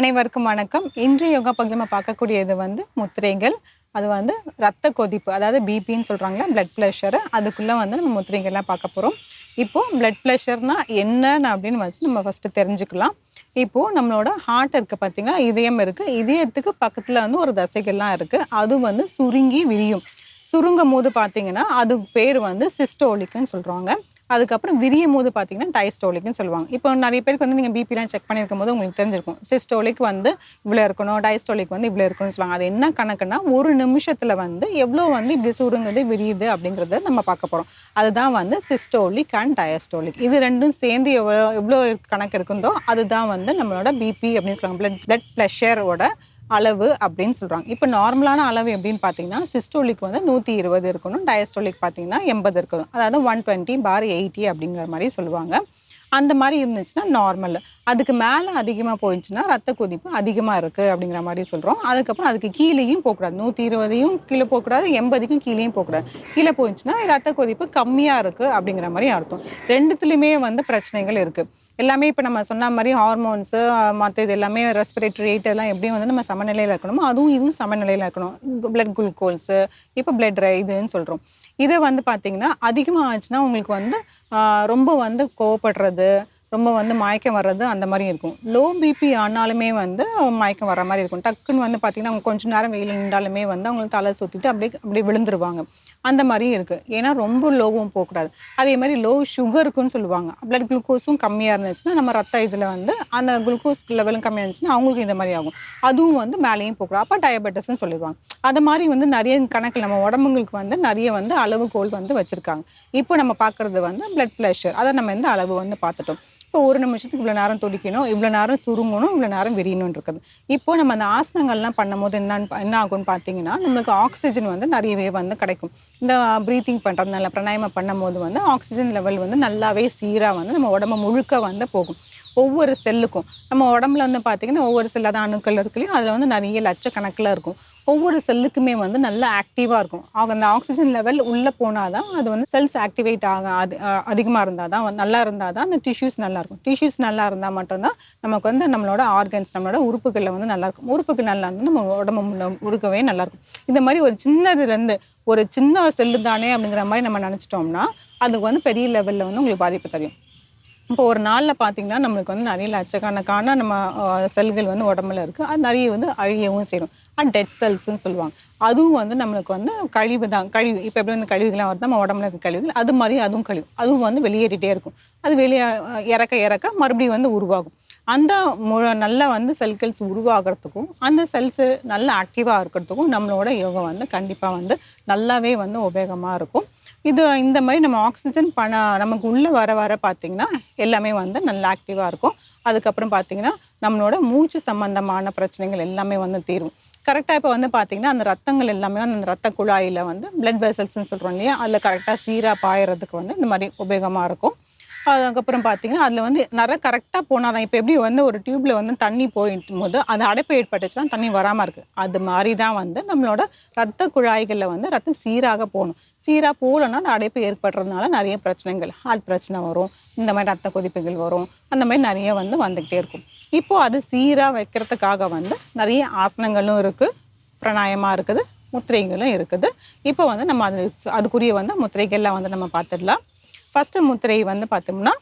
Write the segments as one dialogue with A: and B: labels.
A: அனைவருக்கும் வணக்கம். இன்று யோகா பகுதியில் நம்ம பார்க்கக்கூடியது வந்து முத்திரைகள் அது வந்து ரத்த கொதிப்பு அதாவது பிபின்னு சொல்கிறாங்களா பிளட் ப்ரெஷர் அதுக்குள்ளே வந்து நம்ம முத்திரைகள்லாம் பார்க்க போகிறோம் இப்போது பிளட் ப்ரெஷர்னால் என்னன்னு அப்படின்னு வச்சு நம்ம ஃபஸ்ட்டு தெரிஞ்சுக்கலாம். இப்போது நம்மளோட ஹார்ட் இருக்குது பார்த்தீங்கன்னா இதயம் இருக்குது இதயத்துக்கு பக்கத்தில் வந்து ஒரு தசைகள்லாம் இருக்குது அது வந்து சுருங்கி விரியும். சுருங்கும் போது பார்த்தீங்கன்னா அது பேர் வந்து சிஸ்டோலிக்குன்னு சொல்கிறாங்க அதுக்கப்புறம் விரியும் போது பார்த்தீங்கன்னா டைஸ்டோலிக்னு சொல்லுவாங்க. இப்போ நிறைய பேருக்கு வந்து நீங்கள் பிபிலாம் செக் பண்ணியிருக்கும் போது உங்களுக்கு தெரிஞ்சிருக்கும். சிஸ்டோலிக் வந்து இவ்வளோ இருக்கணும் டைஸ்டோலிக் வந்து இவ்வளோ இருக்கணும்னு சொல்லுவாங்க. அது என்ன கணக்குன்னா ஒரு நிமிஷத்தில் வந்து எவ்வளோ வந்து இப்படி சுருங்குது விரியுது அப்படிங்கிறத நம்ம பார்க்க போகிறோம் அதுதான் வந்து சிஸ்டோலிக் அண்ட் டயஸ்டோலிக் இது ரெண்டும் சேர்ந்து எவ்வளோ எவ்வளோ கணக்கு இருக்குதோ அதுதான் வந்து நம்மளோட பிபி அப்படின்னு சொல்லுவாங்க. பிளட் பிளட் ப்ரெஷரோட அளவு அப்படின்னு சொல்கிறாங்க இப்போ நார்மலான அளவு எப்படின்னு பார்த்தீங்கன்னா சிஸ்டோலிக் வந்து நூற்றி இருபது இருக்கணும் டயஸ்டோலிக் பார்த்தீங்கன்னா எண்பது இருக்கணும். அதாவது ஒன் டுவெண்ட்டி பார் எயிட்டி அப்படிங்கிற மாதிரி சொல்லுவாங்க. அந்த மாதிரி இருந்துச்சுன்னா நார்மல் அதுக்கு மேலே அதிகமாக போயிடுச்சுன்னா ரத்த கொதிப்பு அதிகமாக இருக்குது அப்படிங்கிற மாதிரி சொல்கிறோம் அதுக்கப்புறம் அதுக்கு கீழேயும் போகக்கூடாது. நூற்றி இருபதையும் கீழே போகக்கூடாது எண்பதுக்கும் கீழேயும் போகக்கூடாது. கீழே போயிடுச்சுன்னா ரத்த கொதிப்பு கம்மியாக இருக்குது அப்படிங்கிற மாதிரி அர்த்தம். ரெண்டுத்துலேயுமே வந்து பிரச்சனைகள் இருக்குது எல்லாமே இப்போ நம்ம சொன்ன மாதிரி ஹார்மோன்ஸு மற்ற இது எல்லாமே ரெஸ்பிரேட்டரி ரேட் எல்லாம் எப்படியும் வந்து நம்ம சமநிலையில் இருக்கணுமோ அதுவும் இதுவும் சமநிலையில் இருக்கணும். பிளட் குளுக்கோல்ஸு இப்போ பிளட் இதுன்னு சொல்கிறோம் இதை வந்து பார்த்தீங்கன்னா அதிகமாக ஆச்சுன்னா உங்களுக்கு வந்து ரொம்ப வந்து கோவப்படுறது ரொம்ப வந்து மயக்கம் வர்றது அந்த மாதிரி இருக்கும். லோ பிபி ஆனாலுமே வந்து மயக்கம் வர மாதிரி இருக்கும். டக்குன்னு வந்து பார்த்தீங்கன்னா அவங்க கொஞ்சம் நேரம் வெயில் நின்றாலுமே வந்து அவங்களுக்கு தலை சுற்றிட்டு அப்படியே அப்படியே விழுந்துருவாங்க. அந்த மாதிரியும் இருக்குது ஏன்னா ரொம்ப லோவும் போகக்கூடாது. அதே மாதிரி லோ சுகருக்குன்னு சொல்லுவாங்க. பிளட் குளுக்கோஸும் கம்மியாக இருந்துச்சுன்னா நம்ம ரத்த இதில் வந்து அந்த குளுக்கோஸ் லெவலும் கம்மியாக இருந்துச்சுன்னா அவங்களுக்கு இந்த மாதிரி ஆகும். அதுவும் வந்து மேலேயும் போகக்கூடாது. அப்போ டயபெட்டிஸ்ன்னு சொல்லிடுவாங்க. அது மாதிரி வந்து நிறைய கணக்கில் நம்ம உடம்புங்களுக்கு வந்து நிறைய வந்து அளவுகோல் வந்து வச்சுருக்காங்க. இப்போ நம்ம பார்க்குறது வந்து பிளட் ப்ரெஷர் அதை நம்ம இந்த அளவு வந்து பார்த்துட்டோம்? இப்போ ஒரு நிமிஷத்துக்கு இவ்வளோ நேரம் துடிக்கணும் இவ்வளோ நேரம் சுருங்கணும் இவ்வளோ நேரம் விரியணும்னு இருக்குது இப்போ நம்ம அந்த ஆசனங்கள்லாம் பண்ணும்போது என்னன்னு பா- என்ன ஆகும்னு பார்த்தீங்கன்னா நம்மளுக்கு ஆக்சிஜன் வந்து நிறையவே வந்து கிடைக்கும். இந்த ப்ரீத்திங் பண்ணுறதுனால பிராணாயாமம் பண்ணும்போது வந்து ஆக்சிஜன் லெவல் வந்து நல்லாவே சீராக வந்து நம்ம உடம்பு முழுக்க வந்து போகும். ஒவ்வொரு செல்லுக்கும் நம்ம உடம்புல வந்து பார்த்திங்கன்னா ஒவ்வொரு செல்லாத அணுக்கள் இருக்குல்லையும் அதில் வந்து நிறைய லட்சக்கணக்கில் இருக்கும். ஒவ்வொரு செல்லுக்குமே வந்து நல்லா ஆக்டிவாக இருக்கும். ஆக அந்த ஆக்சிஜன் லெவல் உள்ளே போனால் தான் அது வந்து செல்ஸ் ஆக்டிவேட் ஆக அது அதிகமாக இருந்தால் தான் நல்லா இருந்தால் தான் அந்த டிஷ்யூஸ் நல்லாயிருக்கும் டிஷ்யூஸ் நல்லா இருந்தால் மட்டும்தான் நமக்கு வந்து நம்மளோட ஆர்கன்ஸ் நம்மளோட உறுப்புகளில் வந்து நல்லாயிருக்கும் உறுப்புக்கு நல்லா இருந்தால் நம்ம உடம்பு முன்ன- உருக்கவே நல்லாயிருக்கும் இந்த மாதிரி ஒரு சின்னதுலேருந்து ஒரு சின்ன செல்லு தானே அப்படிங்கிற மாதிரி நம்ம நினச்சிட்டோம்னா அதுக்கு வந்து பெரிய லெவலில் வந்து உங்களுக்கு பாதிப்பு தெரியும் இப்போ ஒரு நாளில் பார்த்தீங்கன்னா நம்மளுக்கு வந்து நிறைய லட்சக்கணக்கான நம்ம செல்கள் வந்து உடம்புல இருக்குது அது நிறைய வந்து அழியவும் செய்யும். அண்ட் டெட் செல்ஸ்ன்னு சொல்லுவாங்க. அதுவும் வந்து நம்மளுக்கு வந்து கழிவு தான். கழிவு இப்போ எப்படி வந்து கழிவுகள்லாம் வருது? நம்ம உடம்புல இருக்க கழிவுகள் அது மாதிரி அதுவும் கழிவு. அதுவும் வந்து வெளியேறிட்டே இருக்கும். அது வெளியே இறக்க இறக்க மறுபடியும் வந்து உருவாகும். அந்த மு நல்லா வந்து செல்கள்ஸ் உருவாகிறதுக்கும் அந்த செல்ஸு நல்லா ஆக்டிவாக இருக்கிறதுக்கும் நம்மளோட யோகா வந்து கண்டிப்பாக வந்து நல்லாவே வந்து உபயோகமாக இருக்கும். இது இந்த மாதிரி நம்ம ஆக்சிஜன் பண நமக்கு உள்ளே வர வர பார்த்திங்கன்னா எல்லாமே வந்து நல்ல ஆக்டிவாக இருக்கும். அதுக்கப்புறம் பார்த்திங்கன்னா நம்மளோட மூச்சு சம்மந்தமான பிரச்சனைகள் எல்லாமே வந்து தீரும். கரெக்டாக இப்போ வந்து பார்த்திங்கன்னா அந்த ரத்தங்கள் எல்லாமே வந்து அந்த ரத்த குழாயில் வந்து பிளட் வெசல்ஸ்னு சொல்கிறோம் இல்லையா? அதில் கரெக்டாக சீராக பாயறதுக்கு வந்து இந்த மாதிரி உபயோகமாக இருக்கும். அதுக்கப்புறம் பார்த்தீங்கன்னா அதில் வந்து நிறைய கரெக்டாக போனால் தான் இப்போ எப்படி வந்து ஒரு டியூப்பில் வந்து தண்ணி போயிட்டும் போது அந்த அடைப்பு ஏற்பட்டுச்சுன்னா தண்ணி வராமல் இருக்குது அது மாதிரி தான் வந்து நம்மளோட ரத்த குழாய்களில் வந்து ரத்தம் சீராக போகணும். சீராக போகலன்னா அந்த அடைப்பு ஏற்படுறதுனால நிறைய பிரச்சனைகள் ஹார்ட் பிரச்சனை வரும் இந்த மாதிரி ரத்த கொதிப்புகள் வரும் அந்த மாதிரி நிறைய வந்து வந்துக்கிட்டே இருக்கும். இப்போது அது சீராக வைக்கிறதுக்காக வந்து நிறைய ஆசனங்களும் இருக்குது பிராணாயமாக இருக்குது முத்திரைகளும் இருக்குது. இப்போ வந்து நம்ம அது அதுக்குரிய வந்து முத்திரைகள்லாம் வந்து நம்ம பார்த்துடலாம். ஃபஸ்ட்டு முத்திரை வந்து பார்த்தோம்னா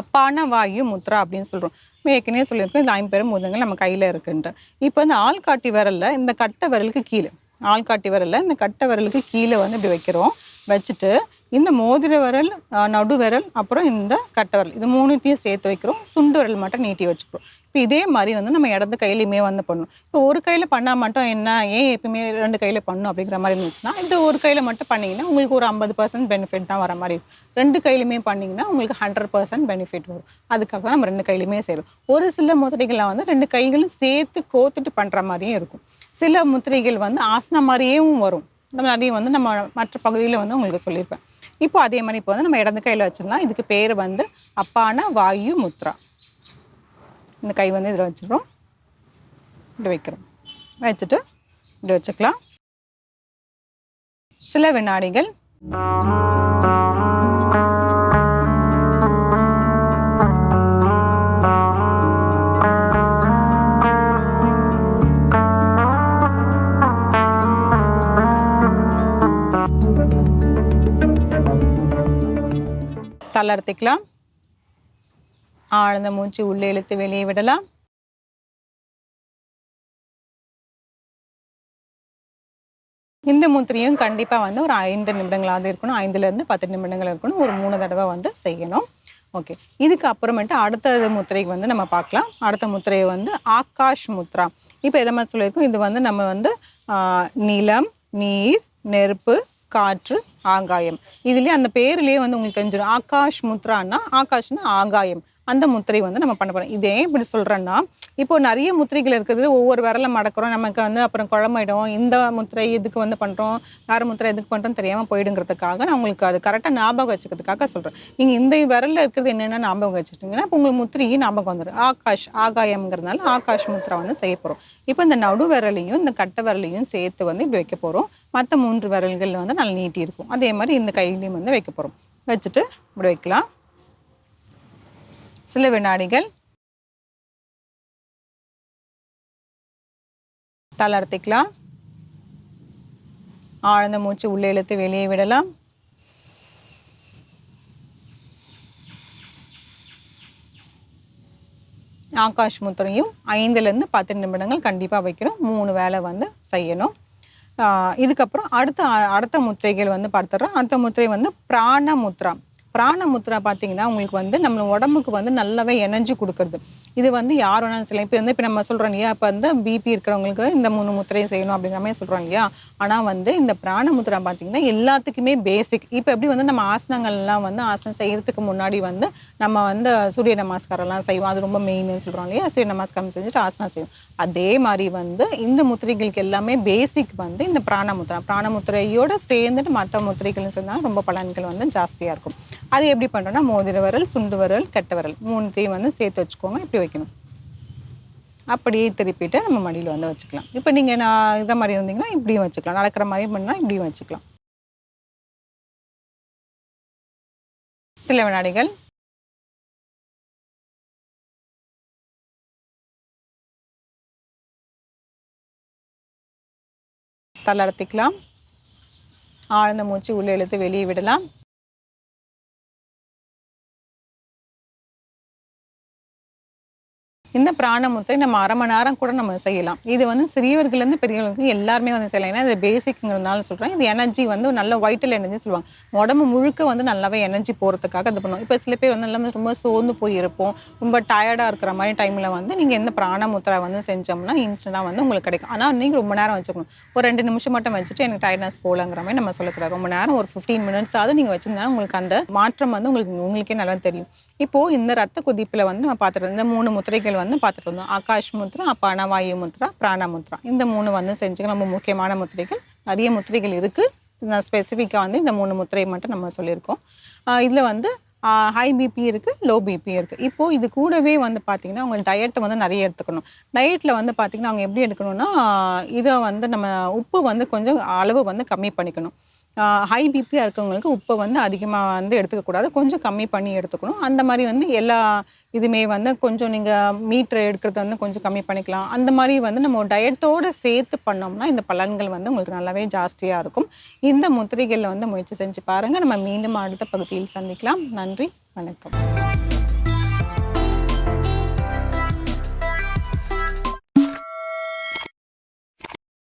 A: அப்பான வாயு முத்ரா அப்படின்னு சொல்கிறோம் ஏற்கனவே சொல்லியிருக்கோம் இந்த ஐம்பெரும் பூதங்கள் நம்ம கையில் இருக்குன்ட்டு இப்போ இந்த ஆள்காட்டி விரலில் இந்த கட்டை விரலுக்கு கீழே. ஆள்காட்டி விரலில் இந்த கட்டை விரலுக்கு கீழே வந்து இப்படி வைக்கிறோம். வச்சுட்டு இந்த மோதிர விரல் நடு விரல் அப்புறம் இந்த கட்டை விரல் இது மூணுத்தையும் சேர்த்து வைக்கிறோம். சுண்டு விரல் மட்டும் நீட்டி வச்சுக்கிறோம். இப்போ இதே மாதிரி வந்து நம்ம இடது கையிலையுமே வந்து பண்ணணும். இப்போ ஒரு கையில் பண்ணால் மட்டும் என்ன ஏன் எப்பயுமே ரெண்டு கையில் பண்ணணும் அப்படிங்கிற மாதிரி இருந்துச்சுன்னா இந்த ஒரு கையில் மட்டும் பண்ணீங்கன்னா உங்களுக்கு ஒரு ஐம்பது பர்சன்ட் பெனிஃபிட் தான் வர மாதிரி இருக்கும். ரெண்டு கையிலுமே பண்ணீங்கன்னா உங்களுக்கு ஹண்ட்ரட் பர்சன்ட் பெனிஃபிட் வரும். அதுக்காக தான் நம்ம ரெண்டு கையிலுமே சேரும். ஒரு சில முத்திரைகள்லாம் வந்து ரெண்டு கைகளும் சேர்த்து கோத்துட்டு பண்ணுற மாதிரியும் இருக்கும். சில முத்திரைகள் வந்து ஆசனா மாதிரியும் வரும். நம்ம நிறைய வந்து நம்ம மற்ற பகுதியில் வந்து உங்களுக்கு சொல்லியிருப்பேன். இப்போ அதே மாதிரி இப்போ வந்து நம்ம இடது கையில் வச்சிடலாம். இதுக்கு பேர் வந்து அப்பான வாயு முத்ரா. இந்த கை வந்து இதில் வச்சிடுறோம் இப்படி வைக்கிறோம். வச்சுட்டு இப்படி வச்சுக்கலாம். சில வினாடிகள். தளர்த்திக்கலாம். ஆழ்ந்த மூச்சு உள்ளே இழுத்து வெளியே விடலாம். இந்த முத்திரையும் கண்டிப்பாக வந்து ஒரு ஐந்து நிமிடங்களாவது இருக்கணும். ஐந்துலேருந்து பத்து நிமிடங்கள் இருக்கணும். ஒரு மூணு தடவை வந்து செய்யணும். ஓகே. இதுக்கு அப்புறமேட்டு அடுத்த முத்திரைக்கு வந்து நம்ம பார்க்கலாம். அடுத்த முத்திரையை வந்து ஆகாஷ் முத்ரா. இப்போ எதை மாதிரி சொல்லியிருக்கோம்? இது வந்து நம்ம வந்து ஆஹ், நிலம் நீர் நெருப்பு காற்று ஆகாயம். இதுலயே அந்த பேர்லயே வந்து உங்களுக்கு தெரிஞ்சிடும். ஆகாஷ் முத்ரான்னா ஆகாஷ்னா ஆகாயம். அந்த முத்திரை வந்து நம்ம பண்ண போறோம். இதே இப்படி சொல்றேன்னா இப்போ நிறைய முத்திரைகள் இருக்குது. ஒவ்வொரு விரலை மடக்கிறோம். நமக்கு வந்து அப்புறம் குழம்பிடும். இந்த முத்திரை இதுக்கு வந்து பண்றோம்? வேற முத்திரை எதுக்கு பண்றோம் தெரியாம போயிடுங்கிறதுக்காக நான் உங்களுக்கு அது கரெக்டாக ஞாபகம் வச்சுக்கிறதுக்காக சொல்றேன். நீங்க இந்த விரல்ல இருக்கிறது என்னென்ன ஞாபகம் வச்சுட்டீங்கன்னா இப்போ உங்களுக்கு முத்திரையும் ஞாபகம் வந்துடும் ஆகாஷ் ஆகாயம்ங்கிறதுனால ஆகாஷ் முத்திரை வந்து செய்ய போறோம். இப்போ இந்த நடு விரலையும் இந்த கட்டை விரலையும் சேர்த்து வந்து இப்படி வைக்க போறோம். மற்ற மூன்று விரல்கள் வந்து நல்லா நீட்டி இருக்கும் அதே மாதிரி இந்த கையிலையும் வந்து வைக்க போகிறோம் வச்சுட்டு இப்படி வைக்கலாம். சில வினாடிகள் தளர்த்திக்கலாம் ஆழ்ந்த மூச்சு உள்ளே இழுத்து வெளியே விடலாம். ஆகாஷ் முத்திரையும் ஐந்துலேருந்து பத்து நிமிடங்கள் கண்டிப்பாக வைக்கணும். மூணு வேளை வந்து செய்யணும். இதுக்கப்புறம் அடுத்த அடுத்த முத்திரைகள் வந்து பார்த்துடுறோம். அடுத்த முத்திரை வந்து பிராண முத்ரா பிராண முத்ரா பார்த்தீங்கன்னா உங்களுக்கு வந்து நம்ம உடம்புக்கு வந்து நல்லாவே எனர்ஜி கொடுக்குறது. இது வந்து யார் வேணாலும் செய்யலாம். இப்போ வந்து இப்போ நம்ம சொல்கிறோம் இல்லையா இப்போ வந்து பிபி இருக்கிறவங்களுக்கு இந்த மூணு முத்திரையும் செய்யணும் அப்படிங்கிற மாதிரி சொல்கிறோம் இல்லையா? ஆனால் வந்து இந்த பிராண முத்திரை பார்த்தீங்கன்னா எல்லாத்துக்குமே பேசிக் இப்போ எப்படி வந்து நம்ம ஆசனங்கள்லாம் வந்து ஆசனம் செய்கிறதுக்கு முன்னாடி வந்து நம்ம வந்து சூரிய நமஸ்காரம்லாம் செய்வோம். அது ரொம்ப மெயின்னு சொல்கிறோம் இல்லையா? சூரிய நமஸ்காரம் செஞ்சுட்டு ஆசனம் செய்வோம். அதே மாதிரி வந்து இந்த முத்திரைகளுக்கு எல்லாமே பேசிக் வந்து இந்த பிராண முத்திரை. பிராண முத்திரையோடு சேர்ந்துட்டு மற்ற முத்திரைகள் செஞ்சாலும் ரொம்ப பலன்கள் வந்து ஜாஸ்தியாக இருக்கும். அது எப்படி பண்ணுறோன்னா மோதிர விரல் சுண்டு விரல் கெட்ட விரல் மூணுத்தையும் வந்து சேர்த்து வச்சுக்கோங்க. இப்படி வைக்கணும். அப்படியே திருப்பிட்டு நம்ம மடியில் வந்து வச்சுக்கலாம். இப்போ நீங்கள் நான் இதை மாதிரி இருந்தீங்கன்னா இப்படியும் வச்சுக்கலாம். நடக்கிற மாதிரி பண்ணால் இப்படியும் வச்சுக்கலாம். சில வினாடிகள். தளர்த்திக்கலாம். ஆழ்ந்த மூச்சு உள்ளே இழுத்து வெளியே விடலாம். இந்த பிராணமுத்திரை நம்ம அரை மணி நேரம் கூட நம்ம செய்யலாம். இது வந்து சிறியவர்கள்லேருந்து பெரியவர்களுக்கு எல்லாருமே வந்து செய்யலாம். ஏன்னா இது பேசிக்ங்கிறதுனால சொல்கிறேன் இது எனர்ஜி வந்து நல்ல வைட்டல் எனர்ஜி சொல்லுவாங்க. உடம்பு முழுக்க வந்து நல்லாவே எனர்ஜி போகிறதுக்காக இது பண்ணுவோம். இப்போ சில பேர் வந்து எல்லாமே ரொம்ப சோர்ந்து போயிருப்போம். ரொம்ப டயர்டாக இருக்கிற மாதிரி டைமில் வந்து நீங்கள் எந்த பிராணமுத்திரை வந்து செஞ்சோம்னா இன்ஸ்டண்ட்டாக வந்து உங்களுக்கு கிடைக்கும். ஆனால் நீங்கள் ரொம்ப நேரம் வச்சுக்கணும். ஒரு ரெண்டு நிமிஷம் மட்டும் வச்சுட்டு எனக்கு டயர்ட்னஸ் போகலங்கிற மாதிரி நம்ம சொல்லக்கூடாது ரொம்ப நேரம் ஒரு ஃபிஃப்டீன் மினிட்ஸ் ஆகுது நீங்கள் வச்சிருந்தா உங்களுக்கு அந்த மாற்றம் வந்து உங்களுக்கு உங்களுக்கே நல்லா தெரியும். இப்போது இந்த ரத்த கொதிப்பில் வந்து நம்ம பார்த்துட்டு இந்த மூணு முத்திரைகள் வந்து வந்து பார்த்துட்டு வந்தோம். ஆகாஷ் முத்ரா பணவாயு முத்ரா பிராண முத்ரா. இந்த மூணு வந்து செஞ்சுக்க நம்ம முக்கியமான முத்திரைகள். நிறைய முத்திரைகள் இருக்குது நான் ஸ்பெசிஃபிக்காக வந்து இந்த மூணு முத்திரையை மட்டும் நம்ம சொல்லியிருக்கோம். இதில் வந்து ஹை பிபி இருக்குது லோ பிபி இருக்குது இப்போது இது கூடவே வந்து பார்த்திங்கன்னா உங்களுக்கு டயட்டை வந்து நிறைய எடுத்துக்கணும். டயட்டில் வந்து பார்த்திங்கன்னா அவங்க எப்படி எடுக்கணும்னா இதை வந்து நம்ம உப்பு வந்து கொஞ்சம் அளவு வந்து கம்மி பண்ணிக்கணும். ஹை பிபியாக இருக்கவங்களுக்கு உப்பை வந்து அதிகமாக வந்து எடுத்துக்கக்கூடாது கொஞ்சம் கம்மி பண்ணி எடுத்துக்கணும். அந்த மாதிரி வந்து எல்லா இதுமே வந்து கொஞ்சம் நீங்கள் மீட்ரு எடுக்கிறது வந்து கொஞ்சம் கம்மி பண்ணிக்கலாம். அந்த மாதிரி வந்து நம்ம டயட்டோடு சேர்த்து பண்ணோம்னா இந்த பலன்கள் வந்து உங்களுக்கு நல்லாவே ஜாஸ்தியாக இருக்கும். இந்த முத்திரைகளில் வந்து முயற்சி செஞ்சு பாருங்கள் நம்ம மீண்டும் அடுத்த பகுதியில் சந்திக்கலாம். நன்றி. வணக்கம்.